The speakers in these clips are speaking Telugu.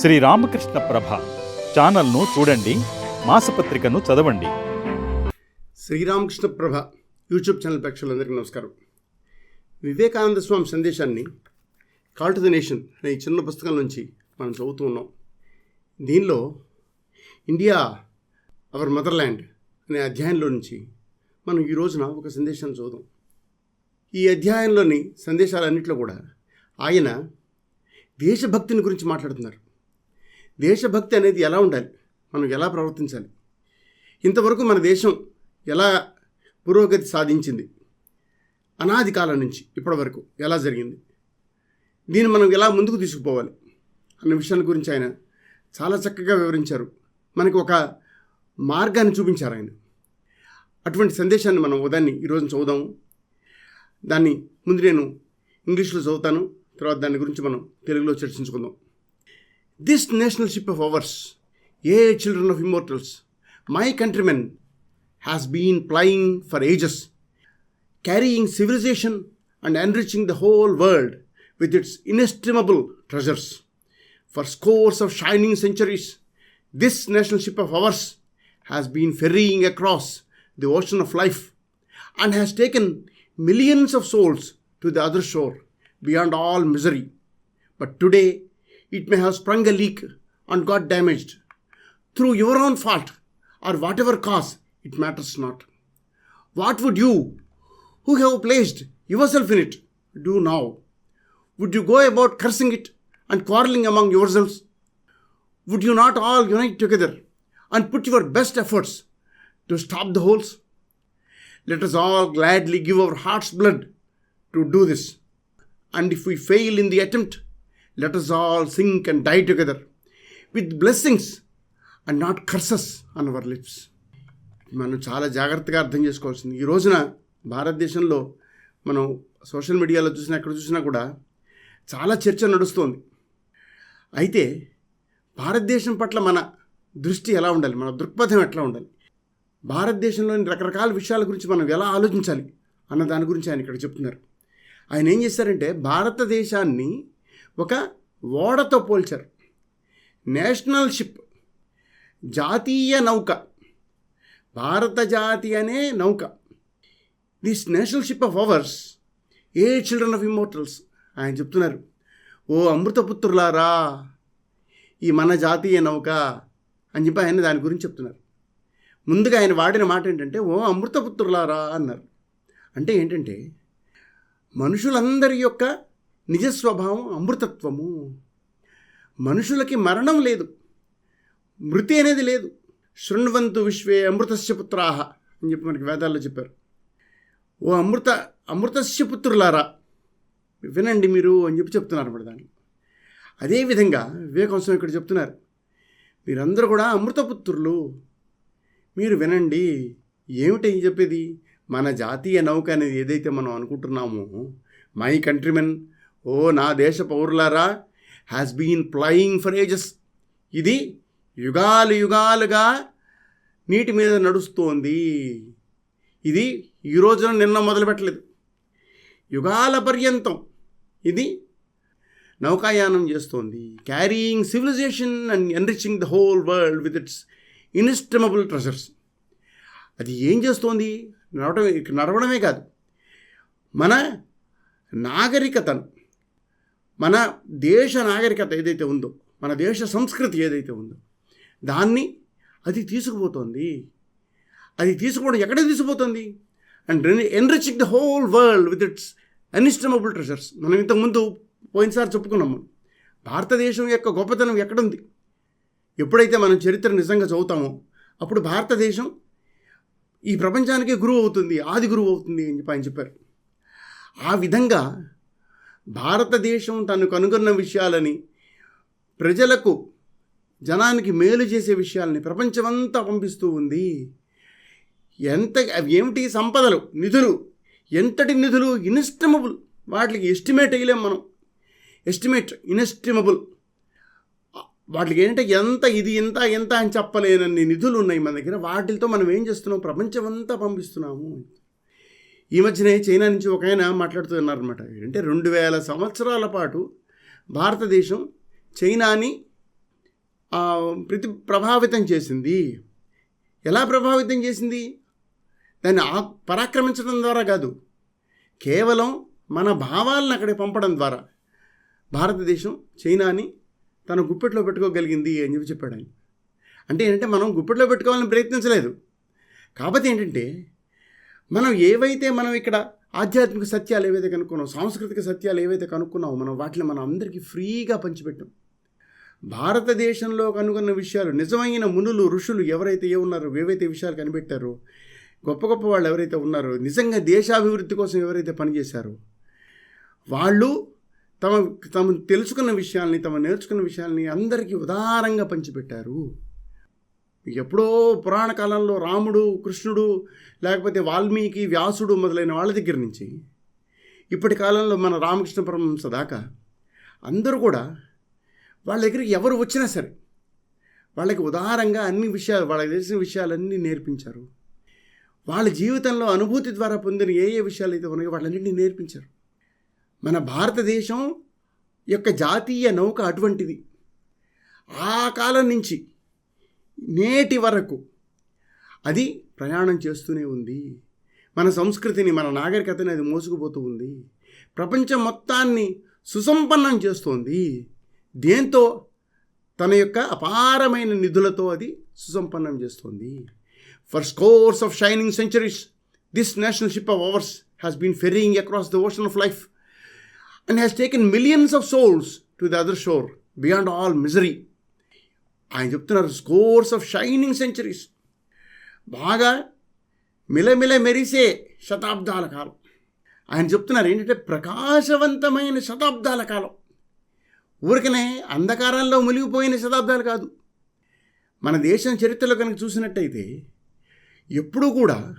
శ్రీ రామకృష్ణ ప్రభ ఛానల్ను చూడండి మాసపత్రికను చదవండి. శ్రీరామకృష్ణ ప్రభ యూట్యూబ్ ఛానల్ ప్రేక్షకులందరికీ నమస్కారం. వివేకానంద స్వామి సందేశాన్ని కాల్ టు ది నేషన్ అనే చిన్న పుస్తకం నుంచి మనం చదువుతూ ఉన్నాం. దీనిలో ఇండియా అవర్ మదర్ల్యాండ్ అనే అధ్యాయంలో నుంచి మనం ఈ రోజున ఒక సందేశాన్ని చూద్దాం ఈ అధ్యాయంలోని సందేశాలన్నింటిలో కూడా ఆయన దేశభక్తిని గురించి మాట్లాడుతున్నారు. దేశభక్తి అనేది ఎలా ఉండాలి? మనం ఎలా ప్రవర్తించాలి? ఇంతవరకు మన దేశం ఎలా పురోగతి సాధించింది? అనాది కాలం నుంచి ఇప్పటి వరకు ఎలా జరిగింది? దీన్ని మనం ఎలా ముందుకు తీసుకుపోవాలి? అన్న విషయాల గురించి ఆయన చాలా చక్కగా వివరించారు. మనకి ఒక మార్గాన్ని చూపించారు ఆయన. అటువంటి సందేశాన్ని మనం ఉదాన్ని ఈరోజు చదువుదాము దాన్ని ముందు నేను ఇంగ్లీష్లో చదువుతాను. తర్వాత దాని గురించి మనం తెలుగులో చర్చించుకుందాం. This nationalship of ours, ye children of immortals, my countrymen, has been plying for ages, carrying civilization and enriching the whole world with its inestimable treasures. For scores of shining centuries, this nationalship of ours has been ferrying across the ocean of life and has taken millions of souls to the other shore beyond all misery. But today, it may have sprung a leak and got damaged through your own fault or whatever cause, it matters not. What would you, who have placed yourself in it, do now? Would you go about cursing it and quarreling among yourselves? Would you not all unite together and put your best efforts to stop the holes? Let us all gladly give our heart's blood to do this. And if we fail in the attempt, let us all sink and die together with blessings and not curses on our lips మనం చాలా జాగ్రత్తగా అర్థం చేసుకోవాల్సింది. ఈ రోజున భారతదేశంలో మనం సోషల్ మీడియాలో చూసినా ఎక్కడ చూసినా కూడా చాలా చర్చ నడుస్తోంది. అయితే భారతదేశం పట్ల మన దృష్టి ఎలా ఉండాలి? మన దృక్పథం ఎట్లా ఉండాలి? భారతదేశంలోని రకరకాల విషయాల గురించి మనం ఎలా ఆలోచించాలి అన్న దాని గురించి ఆయన ఇక్కడ చెప్తున్నారు. ఆయన ఏం చేశారంటే భారతదేశాన్ని ఒక ఓడతో పోల్చారు. నేషనల్ షిప్ జాతీయ నౌక భారత జాతి అనే నౌక. This national ship of ours ye children of immortals ఆయన చెప్తున్నారు. ఓ అమృతపుత్రులారా ఈ మన జాతీయ నౌక అని చెప్పి ఆయన దాని గురించి చెప్తున్నారు. ముందుగా ఆయన వాడిన మాట ఏంటంటే ఓ అమృతపుత్రులారా అన్నారు. అంటే ఏంటంటే మనుషులందరి యొక్క నిజ స్వభావం అమృతత్వము. మనుషులకి మరణం లేదు. మృతి అనేది లేదు. శృణ్వంతు విశ్వే అమృతస్య పుత్రాహ అని చెప్పి మనకి వేదాల్లో చెప్పారు. ఓ అమృత అమృతస్య పుత్రులారా వినండి మీరు అని చెప్పి చెప్తున్నారు అన్నమాట దాన్ని. అదేవిధంగా వివేకాంశం ఇక్కడ చెప్తున్నారు. మీరందరూ కూడా అమృతపుత్రులు మీరు వినండి ఏమిటి చెప్పేది? మన జాతీయ నౌక అనేది ఏదైతే మనం అనుకుంటున్నామో మై కంట్రీమెన్ ఓ నా దేశ పౌరులారా has been plying for ages ఇది యుగాలు యుగాలుగా నీటి మీద నడుస్తోంది. ఇది ఈ రోజున నిన్న మొదలుపెట్టలేదు. యుగాల పర్యంతం ఇది నౌకాయానం చేస్తోంది. Carrying civilisation and enriching the whole world with its inestimable treasures అది ఏం చేస్తోంది? నడవడం నడవడమే కాదు. మన నాగరికతను మన దేశ నాగరికత ఏదైతే ఉందో మన దేశ సంస్కృతి ఏదైతే ఉందో దాన్ని అది తీసుకుపోతుంది. అది తీసుకోవడం ఎక్కడ తీసుకుపోతుంది and enriching the whole world with its inestimable treasures మనం ఇంతకుముందు పోయినసారి చెప్పుకున్నాము భారతదేశం యొక్క గొప్పతనం ఎక్కడుంది? ఎప్పుడైతే మనం చరిత్ర నిజంగా చదువుతామో అప్పుడు భారతదేశం ఈ ప్రపంచానికే గురువు అవుతుంది ఆది గురువు అవుతుంది అని చెప్పి ఆయన చెప్పారు. ఆ విధంగా భారతదేశం తను కనుగొన్న విషయాలని ప్రజలకు జనానికి మేలు చేసే విషయాలని ప్రపంచమంతా పంపిస్తూ ఉంది. ఎంత అవి ఏమిటి? సంపదలు నిధులు. ఎంతటి నిధులు? ఇన్స్టిమబుల్. వాటికి ఎస్టిమేట్ వేయలేం మనం. ఎస్టిమేట్ ఇన్ఎస్టిమబుల్ వాటికి ఏంటంటే ఎంత ఇది ఎంత ఎంత అని చెప్పలేనన్ని నిధులు ఉన్నాయి మన దగ్గర. వాటితో మనం ఏం చేస్తున్నాం? ప్రపంచమంతా పంపిస్తున్నాము. ఈ మధ్యనే చైనా నుంచి ఒక ఆయన మాట్లాడుతున్నారనమాట అంటే రెండు వేల సంవత్సరాల పాటు భారతదేశం చైనాని ప్రతి ప్రభావితం చేసింది. ఎలా ప్రభావితం చేసింది? దాన్ని ఆ పరాక్రమించడం ద్వారా కాదు. కేవలం మన భావాలను అక్కడికి పంపడం ద్వారా భారతదేశం చైనాని తన గుప్పెట్లో పెట్టుకోగలిగింది అని చెప్పి చెప్పాడు ఆయన. అంటే ఏంటంటే మనం గుప్పెట్లో పెట్టుకోవాలని ప్రయత్నించలేదు. కాకపోతే ఏంటంటే మనం ఏవైతే మనం ఇక్కడ ఆధ్యాత్మిక సత్యాలు ఏవైతే కనుక్కున్నాం సాంస్కృతిక సత్యాలు ఏవైతే కనుక్కున్నామో మనం వాటిని మనం అందరికీ ఫ్రీగా పంచిపెట్టాం. భారతదేశంలో కనుగొన్న విషయాలు నిజమైన మునులు ఋషులు ఎవరైతే ఏ ఉన్నారో ఏవైతే విషయాలు కనిపెట్టారో గొప్ప గొప్ప వాళ్ళు ఎవరైతే ఉన్నారో నిజంగా దేశాభివృద్ధి కోసం ఎవరైతే పనిచేశారో వాళ్ళు తమ తమ తెలుసుకున్న విషయాల్ని తమ నేర్చుకున్న విషయాల్ని అందరికీ ఉదారంగా పంచిపెట్టారు. ఎప్పుడో పురాణ కాలంలో రాముడు కృష్ణుడు లేకపోతే వాల్మీకి వ్యాసుడు మొదలైన వాళ్ళ దగ్గర నుంచి ఇప్పటి కాలంలో మన రామకృష్ణ పరమహంస దాకా అందరూ కూడా వాళ్ళ దగ్గరికి ఎవరు వచ్చినా సరే వాళ్ళకి ఉదారంగా అన్ని విషయాలు వాళ్ళకి తెలిసిన విషయాలన్నీ నేర్పించారు. వాళ్ళ జీవితంలో అనుభూతి ద్వారా పొందిన ఏ ఏ విషయాలు అయితే ఉన్నాయో వాళ్ళన్నింటినీ నేర్పించారు. మన భారతదేశం యొక్క జాతీయ నౌక అటువంటిది. ఆ కాలం నుంచి నేటి వరకు అది ప్రయాణం చేస్తూనే ఉంది. మన సంస్కృతిని మన నాగరికతని అది మోసుకుపోతూ ఉంది. ప్రపంచం మొత్తాన్ని సుసంపన్నం చేస్తోంది. దేంతో? తన యొక్క అపారమైన నిధులతో అది సుసంపన్నం చేస్తోంది. For scores of shining centuries this national ship of ours has been ferrying across the ocean of life and has taken millions of souls to the other shore beyond all misery ఆయన చెప్తున్నారు స్కోర్స్ ఆఫ్ షైనింగ్ సెంచరీస్ బాగా మిలమిల మెరిసే శతాబ్దాల కాలం. ఆయన చెప్తున్నారు ఏంటంటే ప్రకాశవంతమైన శతాబ్దాల కాలం. ఊరికనే అంధకారంలో మునిగిపోయిన శతాబ్దాలు కాదు. మన దేశం చరిత్రలో కనుక చూసినట్టయితే ఎప్పుడూ కూడా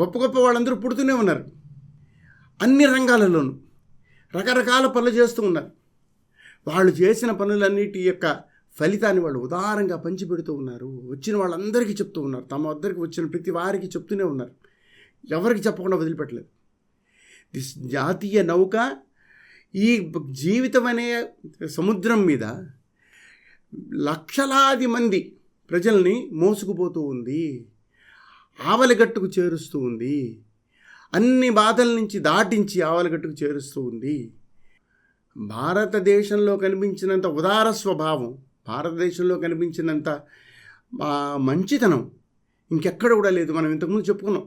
గొప్ప గొప్ప వాళ్ళందరూ పుడుతూనే ఉన్నారు. అన్ని రంగాలలోనూ రకరకాల పనులు చేస్తూ ఉన్నారు. వాళ్ళు చేసిన పనులన్నిటి యొక్క ఫలితాన్ని వాళ్ళు ఉదారంగా పంచిపెడుతూ ఉన్నారు. వచ్చిన వాళ్ళందరికీ చెప్తూ ఉన్నారు. తమ వద్దరికి వచ్చిన ప్రతి వారికి చెప్తూనే ఉన్నారు. ఎవరికి చెప్పకుండా వదిలిపెట్టలేదు. దిస్ జాతీయ నౌక ఈ జీవితం అనే సముద్రం మీద లక్షలాది మంది ప్రజల్ని మోసుకుపోతూ ఉంది. ఆవలిగట్టుకు చేరుస్తూ ఉంది. అన్ని బాధల నుంచి దాటించి ఆవలిగట్టుకు చేరుస్తూ ఉంది. భారతదేశంలో కనిపించినంత ఉదార స్వభావం భారతదేశంలో కనిపించినంత మంచితనం ఇంకెక్కడ కూడా లేదు. మనం ఇంతకుముందు చెప్పుకున్నాం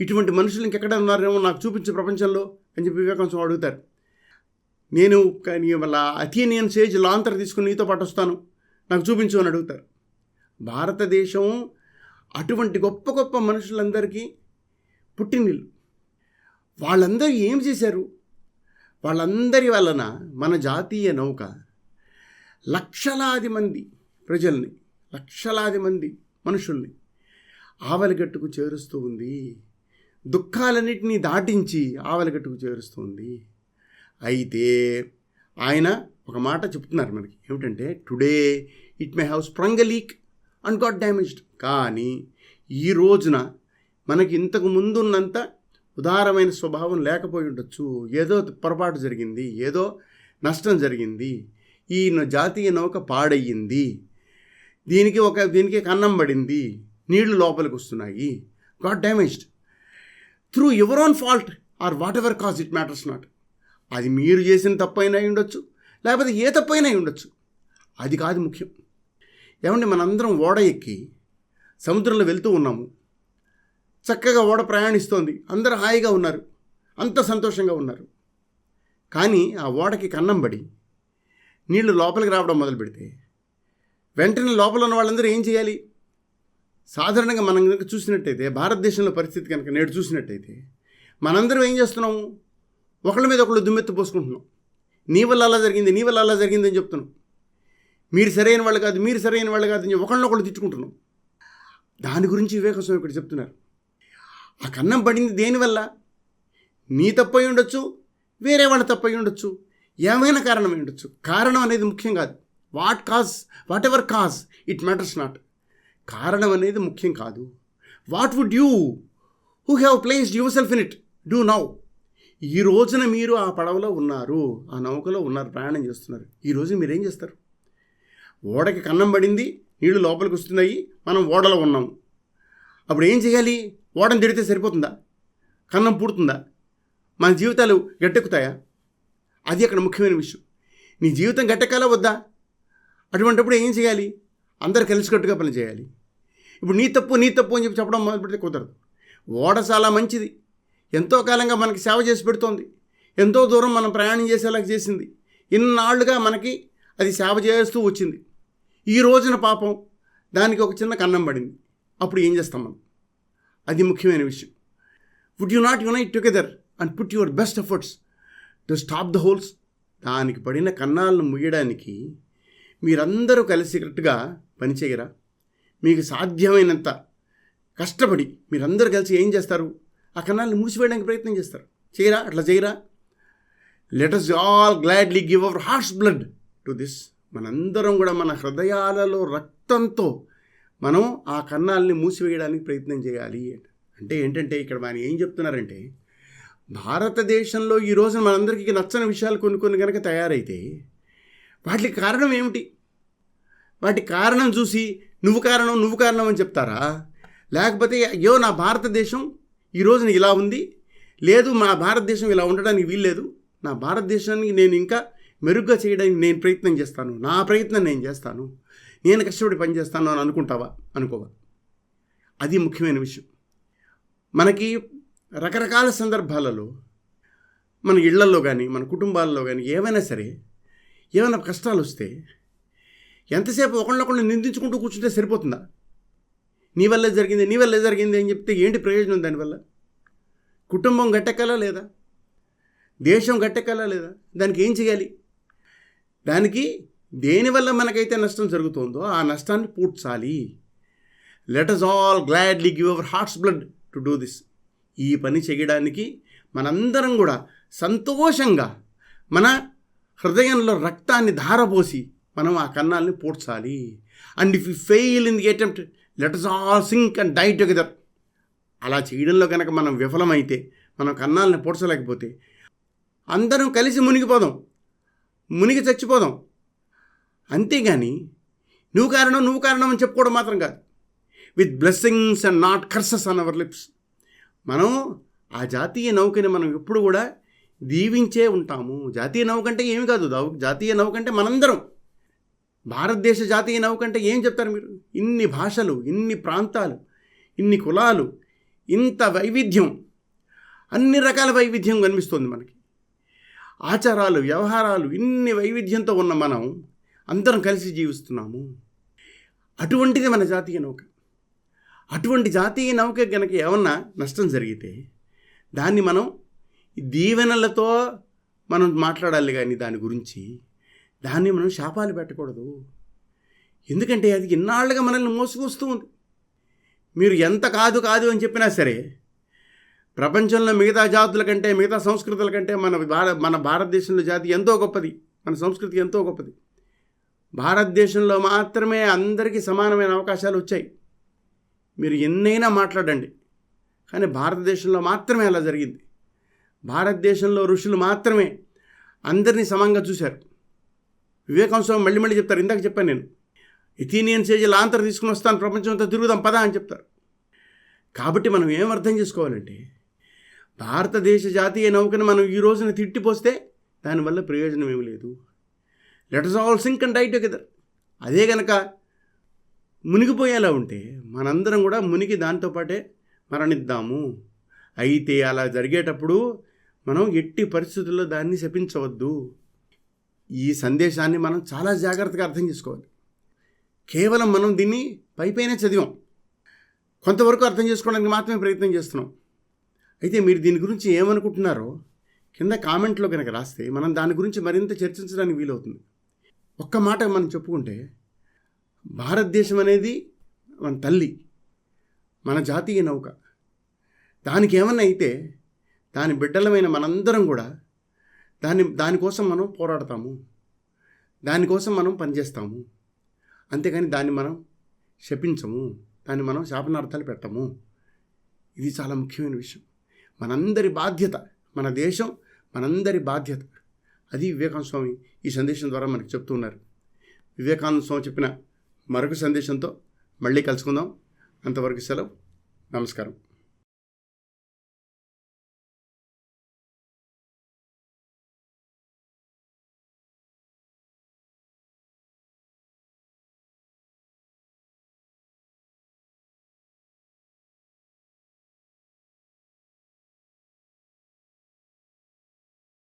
ఇటువంటి మనుషులు ఇంకెక్కడ ఉన్నారేమో నాకు చూపించే ప్రపంచంలో అని చెప్పి వివేకాంశం అడుగుతారు. నేను కానీ వాళ్ళ అథీనియన్ సేజ్ లాంతర్ తీసుకుని నీతో పాటు వస్తాను నాకు చూపించు అని అడుగుతారు. భారతదేశం అటువంటి గొప్ప గొప్ప మనుషులందరికీ పుట్టినీళ్ళు వాళ్ళందరూ ఏం చేశారు? వాళ్ళందరి వలన మన జాతీయ నౌక లక్షలాది మంది ప్రజల్ని లక్షలాది మంది మనుషుల్ని ఆవలిగట్టుకు చేరుస్తూ ఉంది. దుఃఖాలన్నింటినీ దాటించి ఆవలిగట్టుకు చేరుస్తుంది అయితే ఆయన ఒక మాట చెప్తున్నారు మనకి. ఏమిటంటే today it may have sprung leak and got damaged కానీ ఈ రోజున మనకి ఇంతకు ముందున్నంత ఉదారమైన స్వభావం లేకపోయి ఉండొచ్చు. ఏదో పొరపాటు జరిగింది ఏదో నష్టం జరిగింది. ఈ జాతీయ నౌక పాడయ్యింది. దీనికి ఒక దీనికి కన్నం పడింది. నీళ్ళు లోపలికి వస్తున్నాయి got damaged through your own fault or whatever cause it matters not. అది మీరు చేసిన తప్పైనా ఉండొచ్చు. లేకపోతే ఏ తప్పైనా అయి ఉండొచ్చు. అది కాదు ముఖ్యం. ఏమంటే మనందరం ఓడ ఎక్కి సముద్రంలో వెళ్తూ ఉన్నాము. చక్కగా ఓడ ప్రయాణిస్తోంది. అందరూ హాయిగా ఉన్నారు. అంత సంతోషంగా ఉన్నారు. కానీ ఆ ఓడకి కన్నం పడి నీళ్ళు లోపలికి రావడం మొదలు పెడితే వెంటనే లోపల ఉన్న వాళ్ళందరూ ఏం చేయాలి? సాధారణంగా మనం కనుక చూసినట్టయితే భారతదేశంలో పరిస్థితి కనుక నేడు చూసినట్టయితే మనందరం ఏం చేస్తున్నాము? ఒకళ్ళ మీద ఒకళ్ళు దుమ్మెత్తు పోసుకుంటున్నాం. నీ వల్ల అలా జరిగింది నీ వల్ల అలా జరిగింది అని చెప్తున్నాం. మీరు సరైన వాళ్ళు కాదు మీరు సరైన వాళ్ళు కాదు అని ఒకళ్ళనొకళ్ళు తిట్టుకుంటున్నాం. దాని గురించి వివేకస్వామి ఇక్కడ చెప్తున్నారు. ఆ కన్నం పడింది దేనివల్ల నీ తప్పై ఉండొచ్చు వేరే వాళ్ళ తప్పై ఉండొచ్చు. ఏమైనా కారణం ఉండొచ్చు. కారణం అనేది ముఖ్యం కాదు. What cause whatever cause it matters not కారణం అనేది ముఖ్యం కాదు. What would you who have placed yourself in it do now ఈ రోజున మీరు ఆ పడవలో ఉన్నారు ఆ నౌకలో ఉన్నారు ప్రయాణం చేస్తున్నారు. ఈ రోజు మీరేం చేస్తారు? ఓడకి కన్నం పడింది నీళ్ళు లోపలికి వస్తున్నాయి మనం ఓడలో ఉన్నాం. అప్పుడు ఏం చేయాలి? ఓడను తిడితే సరిపోతుందా? కన్నం పూడుతుందా? మన జీవితాలు గట్టెక్కుతాయా? అది అక్కడ ముఖ్యమైన విషయం. నీ జీవితం గట్టెక్కాలా వద్దా? అటువంటిప్పుడు ఏం చేయాలి? అందరు కలిసికట్టుగా పని చేయాలి. ఇప్పుడు నీ తప్పు నీ తప్పు అని చెప్పి చెప్పడం మొదలుపెడితే కుదరదు. ఓడ చాలా మంచిది. ఎంతో కాలంగా మనకి సేవ చేసి పెడుతోంది. ఎంతో దూరం మనం ప్రయాణం చేసేలా చేసింది. ఇన్నాళ్ళుగా మనకి అది సేవ చేస్తూ వచ్చింది. ఈ రోజున పాపం దానికి ఒక చిన్న కన్నం పడింది. అప్పుడు ఏం చేస్తాం మనం? అది ముఖ్యమైన విషయం. Would you not unite together and put your best efforts to stop the holes. దానికి పడిన కన్నాలను ముయ్యడానికి మీరందరూ కలిసికట్టుగా పనిచేయరా మీకు సాధ్యమైనంత కష్టపడి మీరందరూ కలిసి ఏం చేస్తారు? ఆ కన్నాలను మూసివేయడానికి ప్రయత్నం చేస్తారు. చేయరా? అట్లా చేయరా? Let us all gladly give our hearts blood to this మనందరం కూడా మన హృదయాలలో రక్తంతో మనం ఆ కన్నాల్ని మూసివేయడానికి ప్రయత్నం చేయాలి అంటే. ఏంటంటే ఇక్కడ ఆయన ఏం చెప్తున్నారంటే భారతదేశంలో ఈ రోజున మనందరికీ నచ్చని విషయాలు కొన్ని కొన్ని కనుక తయారైతే వాటికి కారణం ఏమిటి? వాటి కారణం చూసి నువ్వు కారణం నువ్వు కారణం అని చెప్తారా? లేకపోతే అయ్యో నా భారతదేశం ఈ రోజున ఇలా ఉంది. లేదు మా భారతదేశం ఇలా ఉండడానికి వీల్లేదు. నా భారతదేశానికి నేను ఇంకా మెరుగ్గా చేయడానికి నేను ప్రయత్నం చేస్తాను. నా ప్రయత్నం నేను చేస్తాను. నేను కష్టపడి పని చేస్తాను అని అనుకుంటావా? అనుకోవా. అది ముఖ్యమైన విషయం. మనకి రకరకాల సందర్భాలలో మన ఇళ్ళలో కానీ మన కుటుంబాల్లో కానీ ఏమైనా సరే ఏమైనా కష్టాలు వస్తే ఎంతసేపు ఒకళ్ళొకళ్ళు నిందించుకుంటూ కూర్చుంటే సరిపోతుందా? నీ వల్లే జరిగింది నీ వల్లే జరిగింది అని చెప్తే ఏంటి ప్రయోజనం దానివల్ల కుటుంబం గట్టెక్కాలా లేదా? దేశం గట్టెక్కాలా లేదా? దానికి ఏం చేయాలి? దానికి దేనివల్ల మనకైతే నష్టం జరుగుతుందో ఆ నష్టాన్ని పూడ్చాలి. Let us all gladly give our hearts blood to do this ఈ పని చేయడానికి మనందరం కూడా సంతోషంగా మన హృదయంలో రక్తాన్ని ధారపోసి మనం ఆ కన్నాల్ని పూడ్చాలి. And if you fail in the attempt let us all sink and die together అలా చేయడంలో కనుక మనం విఫలమైతే మనం కన్నాల్ని పూడ్చలేకపోతే అందరం కలిసి మునిగిపోదాం. మునిగి చచ్చిపోదాం. అంతేగాని నువ్వు కారణం నువ్వు కారణం అని చెప్పుకోవడం మాత్రం కాదు. With blessings and not curses on our lips మనం ఆ జాతీయ నౌకని మనం ఎప్పుడు కూడా దీవించే ఉంటాము. జాతీయ నౌక అంటే ఏమి కాదు. జాతీయ నౌక అంటే మనందరం. భారతదేశ జాతీయ నౌక అంటే ఏం చెప్తారు మీరు? ఇన్ని భాషలు ఇన్ని ప్రాంతాలు ఇన్ని కులాలు ఇంత వైవిధ్యం. అన్ని రకాల వైవిధ్యం కనిపిస్తుంది మనకి. ఆచారాలు వ్యవహారాలు ఇన్ని వైవిధ్యంతో ఉన్న మనం అందరం కలిసి జీవిస్తున్నాము. అటువంటిది మన జాతీయ నౌక. అటువంటి జాతీయ నౌక కనుక ఏమన్నా నష్టం జరిగితే దాన్ని మనం దీవెనలతో మనం మాట్లాడాలి కానీ దాని గురించి దాన్ని మనం శాపాలు పెట్టకూడదు. ఎందుకంటే అది ఇన్నాళ్ళుగా మనల్ని మోసుకొస్తూ ఉంది. మీరు ఎంత కాదు కాదు అని చెప్పినా సరే ప్రపంచంలో మిగతా జాతుల కంటే మిగతా సంస్కృతుల కంటే మన భార మన భారతదేశంలో జాతి ఎంతో గొప్పది. మన సంస్కృతి ఎంతో గొప్పది. భారతదేశంలో మాత్రమే అందరికీ సమానమైన అవకాశాలు వచ్చాయి. మీరు ఎన్నైనా మాట్లాడండి. కానీ భారతదేశంలో మాత్రమే అలా జరిగింది. భారతదేశంలో ఋషులు మాత్రమే అందరినీ సమంగా చూశారు. వివేకాంశం మళ్ళీ మళ్ళీ చెప్తారు. ఇందాక చెప్పాను నేను. ఎథీనియన్ సేజ్ లాంతర్ తీసుకుని వస్తాను. ప్రపంచం అంతా తిరుగుదాం పదా అని చెప్తారు. కాబట్టి మనం ఏం అర్థం చేసుకోవాలంటే భారతదేశ జాతీయ నౌకను మనం ఈ రోజున తిట్టిపోస్తే దానివల్ల ప్రయోజనం ఏమి లేదు. Let all sink and die together అదే కనుక మునిగిపోయేలా ఉంటే మనందరం కూడా మునిగి దాంతోపాటే మరణిద్దాము. అయితే అలా జరిగేటప్పుడు మనం ఎట్టి పరిస్థితుల్లో దాన్ని శపించవద్దు. ఈ సందేశాన్ని మనం చాలా జాగ్రత్తగా అర్థం చేసుకోవాలి. కేవలం మనం దీన్ని పైపైనే చదివాం. కొంతవరకు అర్థం చేసుకోవడానికి మాత్రమే ప్రయత్నం చేస్తున్నాం. అయితే మీరు దీని గురించి ఏమనుకుంటున్నారో కింద కామెంట్లో కనుక రాస్తే మనం దాని గురించి మరింత చర్చించడానికి వీలవుతుంది. ఒక్క మాట మనం చెప్పుకుంటే భారతదేశం అనేది మన తల్లి మన జాతీయ నౌక. దానికి ఏమన్నా అయితే దాని బిడ్డలమైన మనందరం కూడా దాని దానికోసం మనం పోరాడతాము. దానికోసం మనం పనిచేస్తాము. అంతేకాని దాన్ని మనం శపించము. దాన్ని మనం శాపనార్థాలు పెట్టము. ఇది చాలా ముఖ్యమైన విషయం. మనందరి బాధ్యత మన దేశం మనందరి బాధ్యత. అది వివేకానంద స్వామి ఈ సందేశం ద్వారా మనకు చెప్తున్నారు వివేకానంద స్వామి చెప్పిన మరొక సందేశంతో మళ్ళీ కలుసుకుందాం. అంతవరకు సెలవు. నమస్కారం.